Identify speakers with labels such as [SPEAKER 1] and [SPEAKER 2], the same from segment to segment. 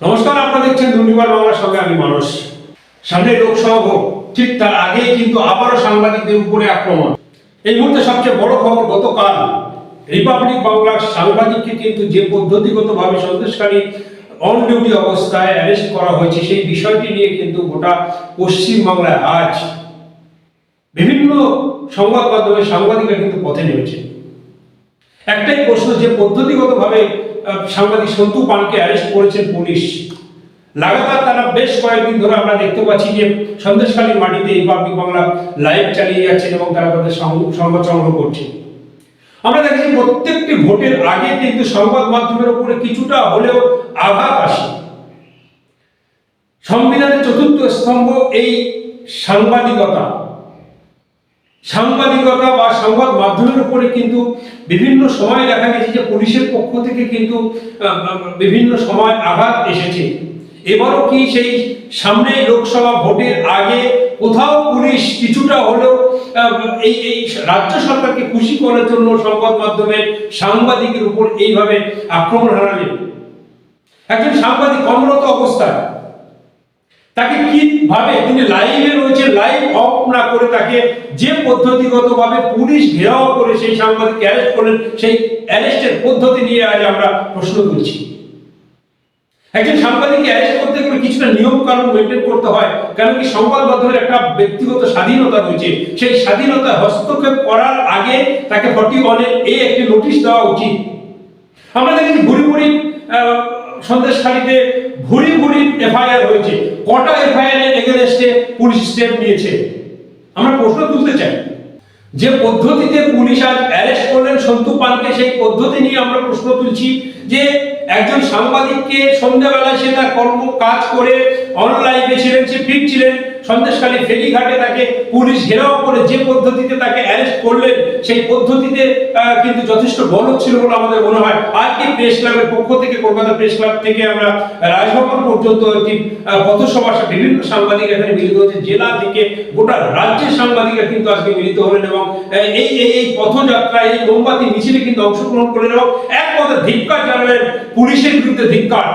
[SPEAKER 1] নমস্কার, আপনারা দেখছেন দুর্নিবার বাংলার সঙ্গে আমি মানুষ সামনে লোকসভা ভোট, ঠিক তার আগেই কিন্তু আবারও সাংবাদিকদের উপরে আক্রমণ। এই মুহূর্তে সবচেয়ে বড় খবর গতকাল রিপাবলিক বাংলার সাংবাদিককে কিন্তু যে পদ্ধতিগতভাবে সন্দেশকারী অন ডিউটি অবস্থায় অ্যারেস্ট করা হয়েছে, সেই বিষয়টি নিয়ে কিন্তু গোটা পশ্চিম বাংলায় আজ বিভিন্ন সংবাদ মাধ্যমে সাংবাদিকরা কিন্তু পথে নেমেছে। একটাই প্রশ্ন, যে পদ্ধতিগতভাবে সাংবাদিক সন্তু পানকে অ্যারেস্ট করেছেন পুলিশ। লাগাতার তারা বেশ কয়েকদিন ধরে আমরা দেখতে পাচ্ছি যে সন্দেশখালী মাটিতে এই পাবলিক বাংলা লাইভ চালিয়ে যাচ্ছেন এবং তারা তাদের সংবাদ সংগ্রহ করছে আমরা দেখেছি প্রত্যেকটি ভোটের আগে কিন্তু সংবাদ মাধ্যমের উপরে কিছুটা হলেও আঘাত আসে। সংবিধানের চতুর্থ স্তম্ভ এই সাংবাদিকতা। সাংবাদিকতা বা সংবাদ মাধ্যমের উপরে কিন্তু বিভিন্ন সময় দেখা গেছে যে পুলিশের পক্ষ থেকে কিন্তু বিভিন্ন সময় আঘাত এসেছে। এবারও কি সেই সামনে লোকসভা ভোটের আগে কোথাও পুলিশ কিছুটা হলেও এই এই রাজ্য সরকারকে খুশি করার জন্য সংবাদ মাধ্যমের সাংবাদিকের উপর এইভাবে আক্রমণ হারালেন। একজন সাংবাদিক কর্মরত অবস্থায় তাকে কীভাবে তিনি লাইভে রয়েছে লাইভ অফ না করে তাকে যে পদ্ধতিগতভাবে পুলিশ ঘেরাও করে সেই সাংবাদিককে অ্যারেস্ট করলেন সেই অ্যারেস্টের পদ্ধতি নিয়ে আজ আমরা প্রশ্ন তুলছি। একজন সাংবাদিককে অ্যারেস্ট করতে গেলে কিছুটা নিয়ম কানুন মেনটেন করতে হয় কারণ কি সংবাদ মাধ্যমের একটা ব্যক্তিগত স্বাধীনতা রয়েছে। সেই স্বাধীনতা হস্তক্ষেপ করার আগে তাকে ফর্টি ওয়ানের এই একটি নোটিশ দেওয়া উচিত। আমরা দেখেছি ভুরি আহ, সন্দেশখালীতে ভুরি ভুরি এফআইআর হয়েছে। কটা এফআইআর এর এগেনস্টে পুলিশ স্টেপ নিয়েছে? আমরা প্রশ্ন তুলতে চাই। যে পদ্ধতিতে পুলিশ আজ অ্যারেস্ট করলেন সন্তু পানকে, সেই পদ্ধতি নিয়ে আমরা প্রশ্ন তুলছি যে একজন সাংবাদিককে সন্ধ্যাবেলায় সে তার কর্ম কাজ করে অনলাইনে ছিলেন, সে ফিট ছিলেন সন্দেশখালী ফেরিঘাটে তাকে পুলিশ ঘেরাও করে যে পদ্ধতিতে তাকে অ্যারেস্ট করলেন, সেই পদ্ধতিতে কিন্তু যথেষ্ট বলদ ছিল বলে আমাদের মনে হয়। আজকে প্রেস ক্লাবের পক্ষ থেকে, কলকাতা প্রেস ক্লাব থেকে আমরা রাজভবন পর্যন্ত একটি পথসভা বিভিন্ন সাংবাদিক এখানে মিলিত হয়েছে। জেলা থেকে গোটা রাজ্যের সাংবাদিকরা কিন্তু আজকে মিলিত হলেন এবং এই এই এই পথযাত্রা, এই মোমবাতি, মিছিলে কিন্তু অংশগ্রহণ করলেন এবং এক কথা ধিক্কার জানালেন পুলিশের বিরুদ্ধে ধিক্কার।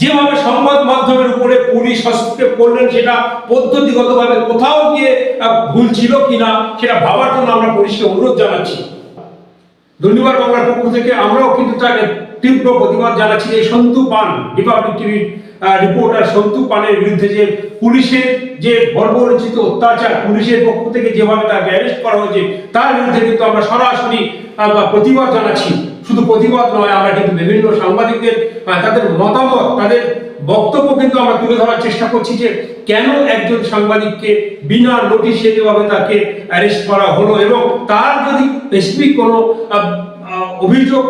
[SPEAKER 1] যেভাবে সংবাদ মাধ্যমের উপরে পুলিশ হস্তক্ষেপ করলেন, সেটা পদ্ধতিগতভাবে কোথাও গিয়ে ভুল ছিল কিনা, সেটা ভাবার জন্য আমরা পুলিশকে অনুরোধ জানাচ্ছি। দুর্নিবার বাংলার পক্ষ থেকে। আমরাও কিন্তু তার তীব্র প্রতিবাদ জানাচ্ছি এই সন্তু পান রিপাবলিক টিভির রিপোর্টার সন্তু পানের বিরুদ্ধে যে পুলিশের যে বর্বরচিত অত্যাচার, পুলিশের পক্ষ থেকে যেভাবে তাকে অ্যারেস্ট করা হয়েছে, তার বিরুদ্ধে কিন্তু আমরা সরাসরি প্রতিবাদ জানাচ্ছি। শুধু প্রতিবাদ নয়, আমরা কিন্তু বিভিন্ন সাংবাদিকদের তাদের মতামত, তাদের বক্তব্য কিন্তু আমরা তুলে ধরার চেষ্টা করছি যে কেন একজন সাংবাদিককে বিনা নোটিশে যেভাবে তাকে অ্যারেস্ট করা হলো এবং তার যদি স্পেসিফিক কোনো অভিযোগ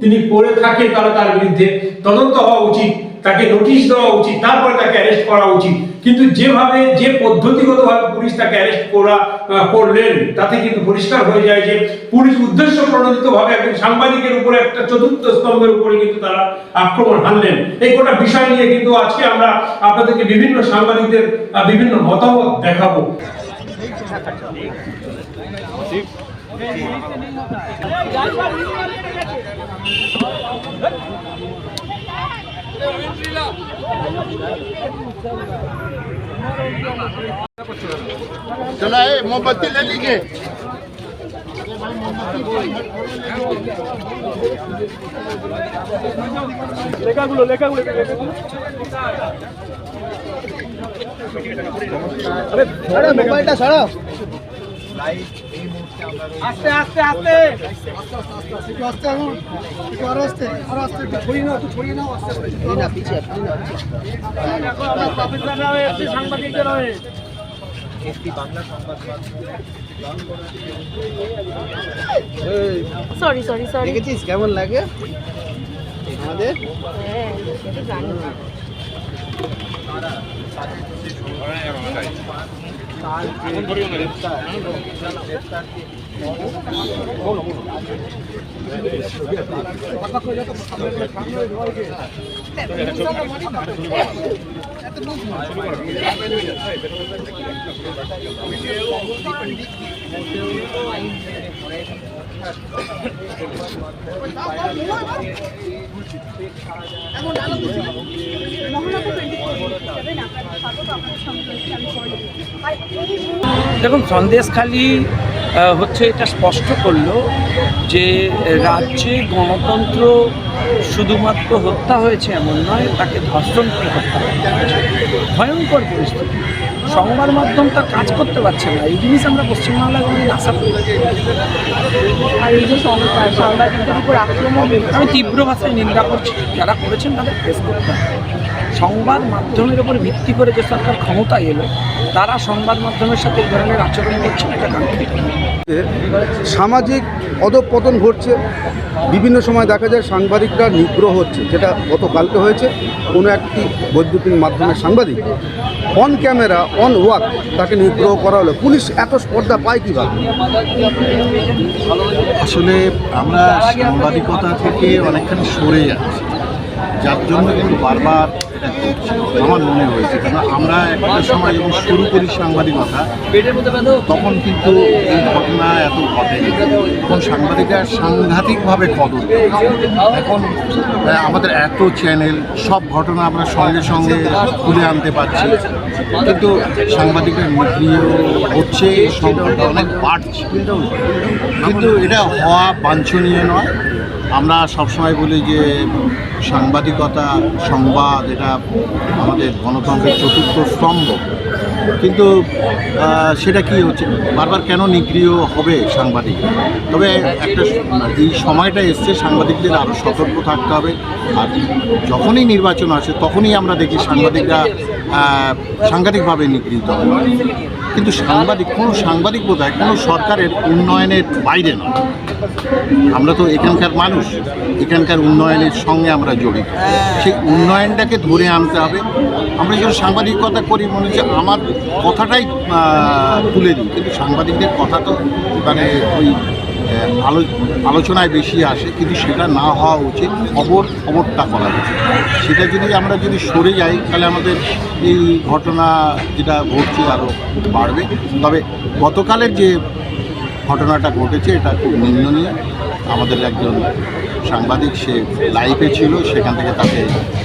[SPEAKER 1] তিনি করে থাকেন, তাহলে তার বিরুদ্ধে তদন্ত হওয়া উচিত, তাকে নোটিশ দেওয়া উচিত, তারপরে তাকে অ্যারেস্ট করা উচিত। কিন্তু যেভাবে, যে পদ্ধতিগতভাবে পুলিশ তাকে অ্যারেস্ট করা করলেন, তাতে কিন্তু পরিষ্কার হয়ে যায় যে পুলিশ উদ্দেশ্য প্রণোদিতভাবে একজন সাংবাদিকের উপরে একটা চতুর্থ স্তম্ভের উপরে কিন্তু তারা আক্রমণ হানলেন। এই গোটা বিষয় নিয়ে কিন্তু আজকে আমরা আপনাদেরকে বিভিন্ন সাংবাদিকদের বিভিন্ন মতামত দেখাবো।
[SPEAKER 2] चला है मोमबत्ती ले लीजिए
[SPEAKER 3] लेखा गुलो लेखा गुलो
[SPEAKER 2] अरे मोबाइल सड़ा
[SPEAKER 3] আস্তে আস্তে আস্তে।
[SPEAKER 2] একটু আস্তে এখন একটু আরও আস্তে আরও আস্তে একটু ছড়িয়ে নাও একটু ছড়িয়ে নাও আস্তে না পিছিয়ে
[SPEAKER 3] দেখো আমরা প্রফেসররা এসছি সাংবাদিকদের হয়ে
[SPEAKER 4] সরি সরি সরি
[SPEAKER 2] দেখেছিস? কেমন লাগে? আমাদের?
[SPEAKER 4] হ্যাঁ জানি
[SPEAKER 2] ডায়লগ দিচ্ছি। মহানগর
[SPEAKER 5] দেখুন সন্দেশখালি হচ্ছে এটা স্পষ্ট করল যে রাজ্যে গণতন্ত্র শুধুমাত্র হত্যা হয়েছে এমন নয় তাকে ধর্ষণ করে হত্যা হয়েছে। ভয়ঙ্কর পরিস্থিতি। সংবাদ মাধ্যম তার কাজ করতে পারছে না। এই জিনিস আমরা পশ্চিমবাংলায় কোনো আশা করি
[SPEAKER 4] আর এই যে সংবাদ উপর আক্রমণ
[SPEAKER 5] আমি তীব্র ভাষায় নিন্দা করছি। যারা করেছেন তাদের ফেস করতে হবে। সংবাদ মাধ্যমের উপর ভিত্তি করে যে সরকার ক্ষমতায় এলো তারা সংবাদ মাধ্যমের সাথে এই ধরনের আচরণ করছেন এটা কাঙ্ক্ষিত।
[SPEAKER 2] সামাজিক অধপতন ঘটছে। বিভিন্ন সময় দেখা যায় সাংবাদিকরা নিগ্রহ হচ্ছে যেটা গতকালকে হয়েছে। কোনো একটি বৈদ্যুতিন মাধ্যমের সাংবাদিক অন ক্যামেরা অন ওয়াক তাকে নিগ্রহ করা হলো। পুলিশ এত স্পর্ধা পায় কীভাবে?
[SPEAKER 6] আসলে আমরা সাংবাদিকতা থেকে অনেকখানি সরে যাচ্ছি। যার জন্য কিন্তু বারবার আমার মনে হয়েছে কারণ আমরা একটা সময় যখন শুরু করি সাংবাদিকতা, তখন কিন্তু এই ঘটনা এত ঘটেনি এখন সাংবাদিকরা সাংঘাতিকভাবে কদর এখন আমাদের এত চ্যানেল সব ঘটনা আমরা সঙ্গে সঙ্গে তুলে আনতে পারছি। কিন্তু সাংবাদিকরা নিষ্ক্রিয় হচ্ছে সংখ্যাটা অনেক বাড়ছে। কিন্তু এটা হওয়া বাঞ্ছনীয় নয়। আমরা সবসময় বলি যে সাংবাদিকতা, সংবাদ, এটা আমাদের গণতন্ত্রের চতুর্থ স্তম্ভ। কিন্তু সেটা কি হচ্ছে? বারবার কেন নিগৃহ হবে সাংবাদিক? তবে একটা স- এই সময়টা এসছে, সাংবাদিকদের আরও সতর্ক থাকতে হবে। আর যখনই নির্বাচন আসে, তখনই আমরা দেখি সাংবাদিকরা সাংঘাতিকভাবে নিগৃহীত হয় কিন্তু সাংবাদিক, কোনো সাংবাদিক বোধ হয় কোনো সরকারের উন্নয়নের বাইরে নয়। আমরা তো এখানকার মানুষ, এখানকার উন্নয়নের সঙ্গে আমরা জড়িত। সেই উন্নয়নটাকে ধরে আনতে হবে। আমরা যখন সাংবাদিকতা করি, মনে হচ্ছে আমার কথাটাই তুলে দিই। কিন্তু সাংবাদিকদের কথা তো মানে ওই আলোচনায় বেশি আসে, কিন্তু সেটা না হওয়া উচিত। খবর, খবরটা করা উচিত। সেটা যদি আমরা যদি সরে যাই, তাহলে আমাদের এই ঘটনা যেটা ঘটছে আরও বাড়বে। তবে গতকালের যে ঘটনাটা ঘটেছে এটা খুব নিন্দনীয়। আমাদের একজন সাংবাদিক সে লাইভে ছিল সেখান থেকে তাকে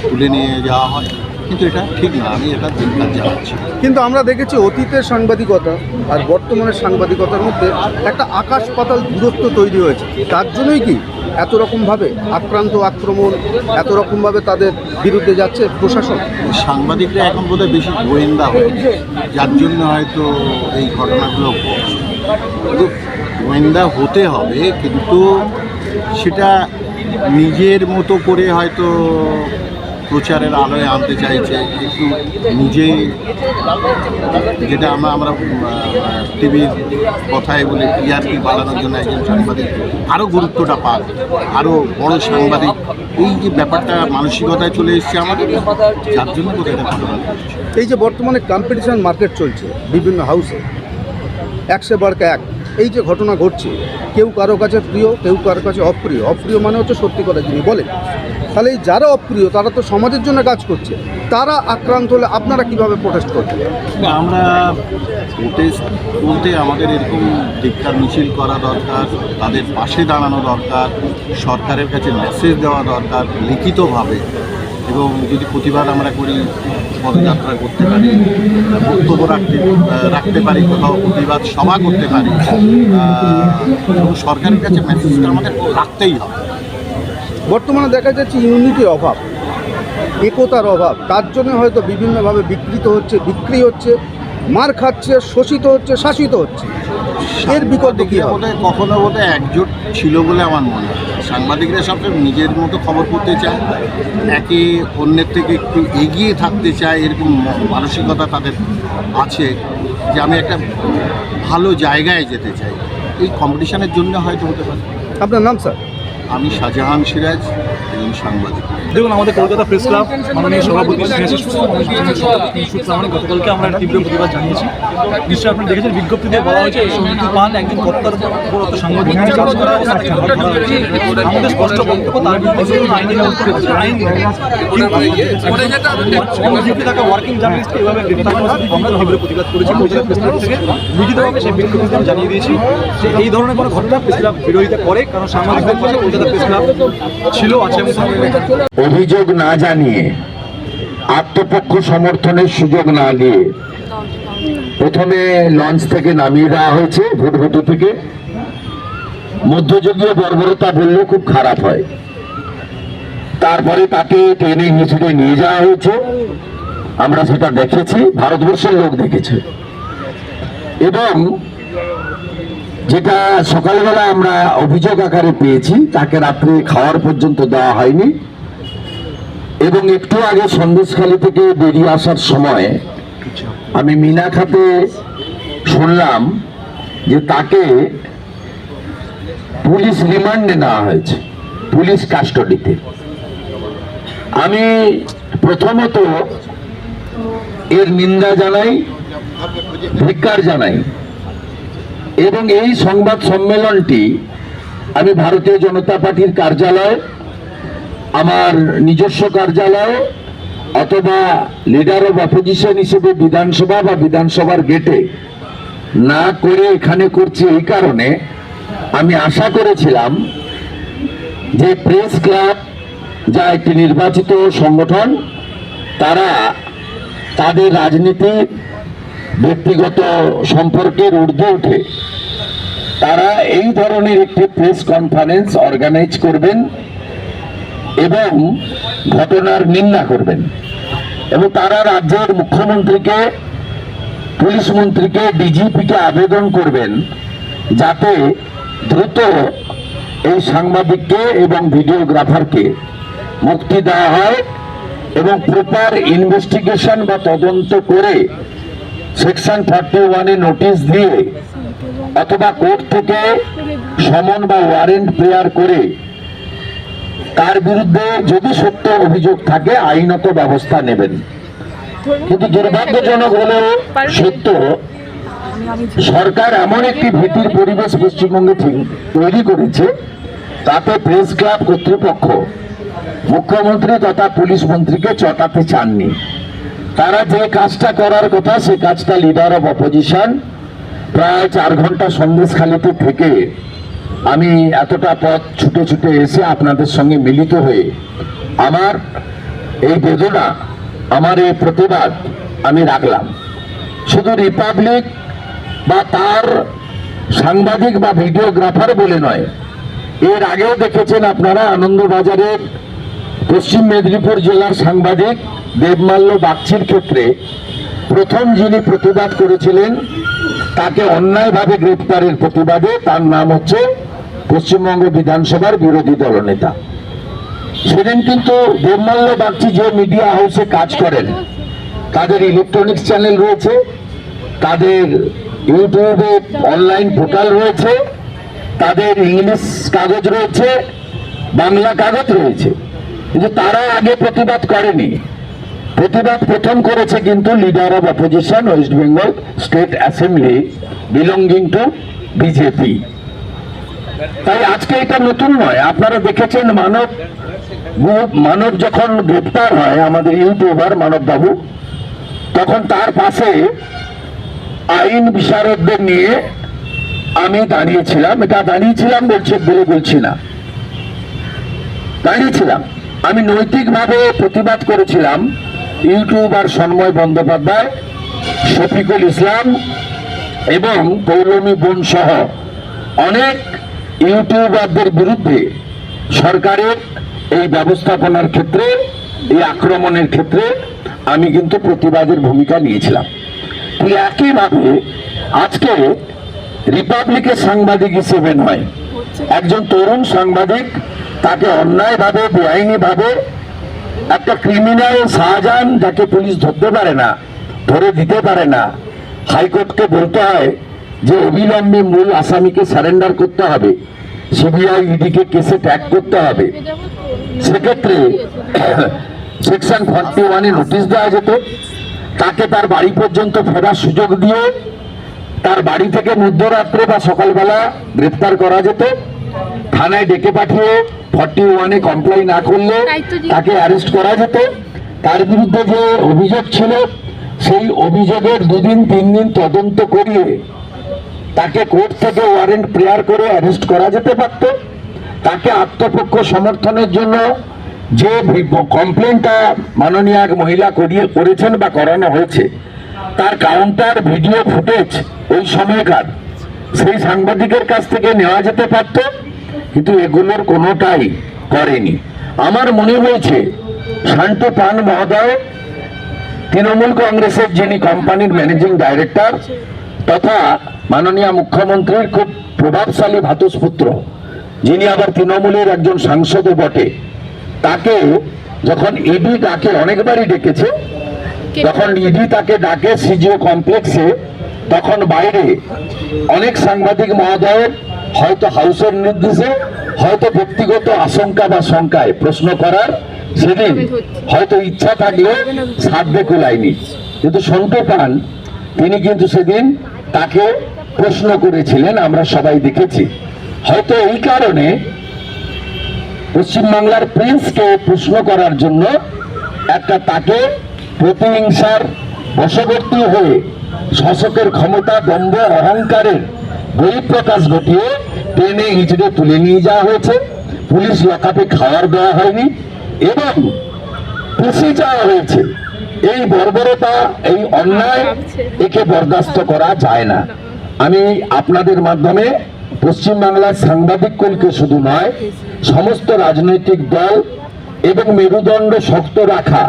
[SPEAKER 6] তুলে নিয়ে যাওয়া হয়। কিন্তু এটা ঠিক না আমি এটা দিনকার জানাচ্ছি।
[SPEAKER 2] কিন্তু আমরা দেখেছি অতীতের সাংবাদিকতা আর বর্তমানের সাংবাদিকতার মধ্যে একটা আকাশ পাতাল দূরত্ব তৈরি হয়েছে। তার জন্যই কি এত রকমভাবে আক্রান্ত আক্রমণ এত রকমভাবে তাদের বিরুদ্ধে যাচ্ছে প্রশাসন?
[SPEAKER 6] সাংবাদিকরা এখন বোধহয় বেশি গোয়েন্দা হয়েছে যার জন্য হয়তো এই ঘটনাগুলো গোয়েন্দা হতে হবে, কিন্তু সেটা নিজের মতো করে হয়তো প্রচারের আলোয় আনতে চাইছে একটু নিজে যেটা আমরা আমরা টিভির কথায় বলি, টিআরপি বাড়ানোর জন্য একজন সাংবাদিক আরও গুরুত্বটা পাক আরও বড় সাংবাদিক এই যে ব্যাপারটা মানসিকতায় চলে এসছে আমাদের, যার জন্য ঘটছে।
[SPEAKER 2] এই যে বর্তমানে কম্পিটিশন মার্কেট চলছে বিভিন্ন হাউসে একশো বারকে এক। এই যে ঘটনা ঘটছে, কেউ কারও কাছে প্রিয়, কেউ কারও কাছে অপ্রিয়। অপ্রিয় মানে হচ্ছে সত্যি কথা যিনি বলেন। তাহলে এই যারা অপ্রিয়, তারা তো সমাজের জন্য কাজ করছে। তারা আক্রান্ত হলে আপনারা কীভাবে প্রোটেস্ট করছেন
[SPEAKER 6] আমরা প্রোটেস্ট বলতে আমাদের এরকম ধিক্ষার মিছিল করা দরকার, তাদের পাশে দাঁড়ানো দরকার, সরকারের কাছে মেসেজ দেওয়া দরকার, লিখিতভাবে। এবং যদি প্রতিবাদ আমরা করি, পদযাত্রা করতে পারি, বক্তব্য রাখতে রাখতে পারি, কোথাও প্রতিবাদ সভা করতে পারি সরকারের কাছে মেসেজটা আমাদের রাখতেই হবে।
[SPEAKER 2] বর্তমানে দেখা যাচ্ছে ইউনিটির অভাব, একতার অভাব, তার জন্য হয়তো বিভিন্নভাবে বিকৃত হচ্ছে, বিক্রি হচ্ছে, মার খাচ্ছে, শোষিত হচ্ছে, শাসিত হচ্ছে। এর বিকল্প কী হবে?
[SPEAKER 6] বোধহয় কখনো বোধহয় একজোট ছিল বলে আমার মনে হয়। সাংবাদিকরা সবসময় নিজের মতো খবর করতে চায় একে অন্যের থেকে একটু এগিয়ে থাকতে চায় এরকম মানসিকতা তাদের আছে যে আমি একটা ভালো জায়গায় যেতে চাই। এই কম্পিটিশনের জন্য হয়তো হতে পারে।
[SPEAKER 2] আপনার নাম স্যার
[SPEAKER 6] আমি শাহজাহান সিরাজ। একজন সাংবাদিক
[SPEAKER 7] দেখুন আমাদের কলকাতা প্রেস ক্লাব মাননীয় সভাপতি গতকালকে আমরা তীব্র প্রতিবাদ জানিয়েছি নিশ্চয়ই আপনি দেখেছেন বিজ্ঞপ্তিতে বলা হয়েছে সমিতি পান একজন কর্তার উপর অত সাংবাদিক কাজ করা। আমাদের স্পষ্ট বক্তব্য তার বিরুদ্ধে আইনি ব্যবস্থা হচ্ছে। আইন কিন্তু থাকা ওয়ার্কিং জার্নালিস্টকে এভাবে গ্রেপ্তার করা আমরা তীব্র প্রতিবাদ করেছি কলকাতা প্রেস ক্লাব থেকে লিখিতভাবে সেই বিজ্ঞপ্তিতে আমি জানিয়ে দিয়েছি যে এই ধরনের কোনো ঘটনা প্রেস ক্লাব বিরোধিতা করে কারণ সাংবাদিকদের পাশে কলকাতা প্রেস ক্লাব ছিল আছে।
[SPEAKER 8] অভিযোগ না জানিয়ে, আত্মপক্ষ সমর্থনের সুযোগ না দিয়ে প্রথমে লঞ্চ থেকে নামিয়ে দেওয়া হয়েছে ভোটভোটো থেকে। মধ্যযুগীয় বর্বরতা বললে খুব খারাপ হয়। তারপরে তাকে টেনে হিঁচড়ে নিয়ে যাওয়া হয়েছে। আমরা সেটা দেখেছি, ভারতবর্ষের লোক দেখেছে। এবং যেটা সকালবেলা আমরা অভিযোগ আকারে পেয়েছি, তাকে রাত্রে খাওয়ার পর্যন্ত দেওয়া হয়নি। এবং একটু আগে সন্দেশখালি থেকে বেরিয়ে আসার সময় আমি মিনা খাতে শুনলাম যে তাকে পুলিশ রিমান্ডে নেওয়া হয়েছে, পুলিশ কাস্টডিতে। আমি প্রথমত এর নিন্দা জানাই, ধিক্কার জানাই এবং এই সংবাদ সম্মেলনটি আমি ভারতীয় জনতা পার্টির কার্যালয়, আমার নিজস্ব কার্যালয়, অথবা লিডার অব অপোজিশন হিসেবে বিধানসভা বা বিধানসভার গেটে না করে এখানে করছি এই কারণে আমি আশা করেছিলাম যে প্রেস ক্লাব যা একটি নির্বাচিত সংগঠন, তারা তাদের রাজনীতি ব্যক্তিগত সম্পর্কের ঊর্ধ্বে উঠে তারা এই ধরনের একটি প্রেস কনফারেন্স অর্গানাইজ করবেন এবং ঘটনার নিন্দা করবেন। এবং তারা রাজ্যের মুখ্যমন্ত্রীকে, পুলিশ মন্ত্রীকে ডিজিপিকে আবেদন করবেন যাতে দ্রুত এই সাংবাদিককে এবং ভিডিওগ্রাফারকে মুক্তি দেওয়া হয় এবং প্রপার ইনভেস্টিগেশন বা তদন্ত করে সেকশন থার্টি ওয়ানে নোটিশ দিয়ে অথবা কোর্ট থেকে সমন বা ওয়ারেন্ট প্রেয়ার করে তার বিরুদ্ধে যদি সত্য অভিযোগ থাকে, আইনত ব্যবস্থা নেবেন। কিন্তু দুর্ভাগ্যজনক হলেও সত্য, সরকার এমন একটি ভীতির পরিবেশ পশ্চিমবঙ্গে তৈরি করেছে, তাতে প্রেস ক্লাব কর্তৃপক্ষ, মুখ্যমন্ত্রী তথা পুলিশ মন্ত্রীকে চটাতে চাননি। তারা যে কাজটা করার কথা, সে কাজটা লিডার অফ অপোজিশন প্রায় চার ঘণ্টা সন্দেশখালিতে থেকে আমি এতটা পথ ছুটে ছুটে এসে আপনাদের সঙ্গে মিলিত হয়ে আমার এই বেদনা, আমার এই প্রতিবাদ আমি রাখলাম। শুধু রিপাবলিক বা তার সাংবাদিক বা ভিডিওগ্রাফার বলে নয়, এর আগেও দেখেছেন আপনারা আনন্দবাজারের পশ্চিম মেদিনীপুর জেলার সাংবাদিক দেবমাল্য বাগচির ক্ষেত্রে প্রথম যিনি প্রতিবাদ করেছিলেন, তাকে অন্যায়ভাবে গ্রেপ্তারের প্রতিবাদে তার নাম হচ্ছে পশ্চিমবঙ্গ বিধানসভার বিরোধী দলনেতা। সেদিন কিন্তু দেবমাল্য বাগচি যে মিডিয়া হাউসে কাজ করেন, তাদের ইলেকট্রনিক্স চ্যানেল রয়েছে, তাদের ইউটিউবে অনলাইন পোর্টাল রয়েছে, তাদের ইংলিশ কাগজ রয়েছে, বাংলা কাগজ রয়েছে। কিন্তু তারা আগে প্রতিবাদ করেনি। প্রতিবাদ প্রথম করেছে কিন্তু leader of opposition West Bengal state assembly belonging to BJP তাই আজকে এটা নতুন নয়। আপনারা দেখেছেন মানব মানব যখন গ্রেপ্তার হয়, আমাদের ইউটিউবার মানব বাবু, তখন তার পাশে আইন বিশারদদের নিয়ে আমি দাঁড়িয়েছিলাম। এটা দাঁড়িয়েছিলাম বলছে, বলে বলছি না। দাঁড়িয়েছিলাম। আমি নৈতিকভাবে প্রতিবাদ করেছিলাম ইউটিউবার সন্ময় বন্দ্যোপাধ্যায়, শফিকুল ইসলাম এবং পৌলমী বোন সহ অনেক ইউটিউবারদের বিরুদ্ধে সরকারের এই ব্যবস্থাপনার ক্ষেত্রে, এই আক্রমণের ক্ষেত্রে আমি কিন্তু প্রতিবাদের ভূমিকা নিয়েছিলাম। ঠিক একইভাবে আজকে রিপাবলিকের সাংবাদিক হিসেবে নয়, একজন তরুণ সাংবাদিক তাকে অন্যায়ভাবে বেআইনিভাবে একটা ক্রিমিনাল শাহজাহান যাকে পুলিশ ধরতে পারে না, ধরে দিতে পারে না, হাইকোর্টকে বলতে হয় যে অবিলম্বে মূল আসামিকে সারেন্ডার করতে হবে, সিবিআই ইডিকে কেসে ট্যাগ করতে হবে। সেক্ষেত্রে সেকশন ফর্টি ওয়ানে নোটিশ দেওয়া যেত, তাকে তার বাড়ি পর্যন্ত ফেরার সুযোগ দিয়ে তার বাড়ি থেকে মধ্যরাত্রে বা সকালবেলা গ্রেপ্তার করা যেত। থানায় ডেকে পাঠিয়ে ফর্টি ওয়ানে কমপ্লাই না করলে তাকে অ্যারেস্ট করা যেত। তার বিরুদ্ধে যে অভিযোগ ছিল সেই অভিযোগের দুদিন তিন দিন তদন্ত করিয়ে তাকে কোর্ট থেকে ওয়ারেন্ট প্রেয়ার করে অ্যারেস্ট করা যেতে পারত। তাকে আত্মপক্ষ সমর্থনের জন্য যে কমপ্লেনটা মাননীয় এক মহিলা করিয়ে করেছেন বা করানো হয়েছে তার কাউন্টার ভিডিও ফুটেজ ওই সময়কার সেই সাংবাদিকের কাছ থেকে নেওয়া যেতে পারত। কিন্তু এগুলোর কোনোটাই করেনি। আমার মনে হয়েছে শান্ত পান মহোদয় তৃণমূল কংগ্রেসের যিনি কোম্পানির ম্যানেজিং ডাইরেক্টর তথা মাননীয় মুখ্যমন্ত্রীর খুব প্রভাবশালী ভাতুষপুত্র যিনি আবার তৃণমূলের একজন সাংসদও বটে তাকে যখন ইডি ডাকে অনেকবারই ডেকেছে তখন ইডি তাকে ডাকে সিজিও কমপ্লেক্সে তখন বাইরে অনেক সাংবাদিক মহোদয়ের হয়তো হাউসের নির্দেশে হয়তো ব্যক্তিগত আশঙ্কা বা শঙ্কায় প্রশ্ন করার সেদিন হয়তো ইচ্ছা থাকলেও সাধ্যে কুলায়নি কিন্তু সন্টু পান তিনি কিন্তু সেদিন তাকে প্রশ্ন করেছিলেন আমরা সবাই দেখেছি। হয়তো এই কারণে পশ্চিমবাংলার প্রিন্সকে প্রশ্ন করার জন্য একটা তাকে প্রতিহিংসার বশবর্তী হয়ে শাসকের ক্ষমতা দম্ভ অহংকারের বহিঃপ্রকাশ ঘটিয়ে টেনে হিঁচড়ে তুলে নিয়ে যাওয়া হয়েছে। পুলিশ লকাপে খাবার দেওয়া হয়নি এবং পুষি যাওয়া হয়েছে। এই বর্বরতা, এই অন্যায় একে বরদাস্ত করা যায় না। আমি আপনাদের মাধ্যমে পশ্চিমবাংলার সাংবাদিক কুলকে শুধু নয়, সমস্ত রাজনৈতিক দল এবং মেরুদণ্ড শক্ত রাখা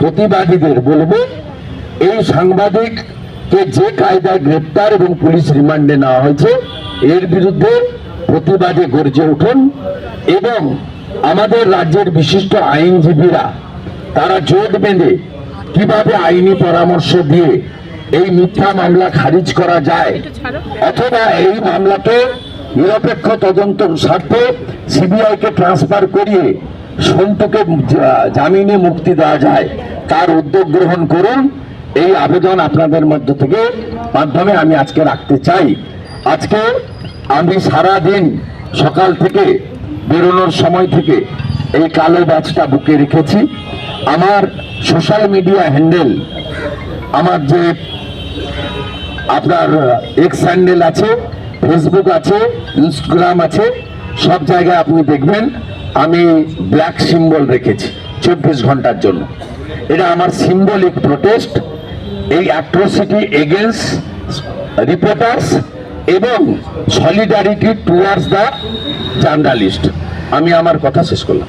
[SPEAKER 8] প্রতিবাদীদের বলব, এই সাংবাদিককে যে কায়দায় গ্রেপ্তার এবং পুলিশ রিমান্ডে নেওয়া হয়েছে, এর বিরুদ্ধে প্রতিবাদে গর্জে উঠুন এবং আমাদের রাজ্যের বিশিষ্ট আইনজীবীরা, তারা জোট বেঁধে কীভাবে আইনি পরামর্শ দিয়ে এই মিথ্যা মামলা খারিজ করা যায় অথবা এই মামলাকে নিরপেক্ষ তদন্ত স্বার্থে সিবিআই কে ট্রান্সফার করিয়ে সন্তুকে জামিনে মুক্তি দেওয়া যায়, তার উদ্যোগ গ্রহণ করুন। এই আবেদন আপনাদের মধ্য থেকে মাধ্যমে আমি আজকে রাখতে চাই। আজকে আমি সারা দিন সকাল থেকে বেরোনোর সময় থেকে এই কালো ব্যাচটা বুকে রেখেছি। আমার সোশ্যাল মিডিয়া হ্যান্ডেল আমার যে আপনার এক্স হ্যান্ডেল আছে ফেসবুক আছে ইনস্টাগ্রাম আছে, সব জায়গায় আপনি দেখবেন আমি ব্ল্যাক সিম্বল রেখেছি, চব্বিশ ঘণ্টার জন্য। এটা আমার সিম্বলিক প্রোটেস্ট এই অ্যাট্রোসিটি এগেনস্ট রিপোর্টার্স এবং সলিডারিটি টুয়ার্ডস দ্য জার্নালিস্ট আমি আমার কথা শেষ করলাম।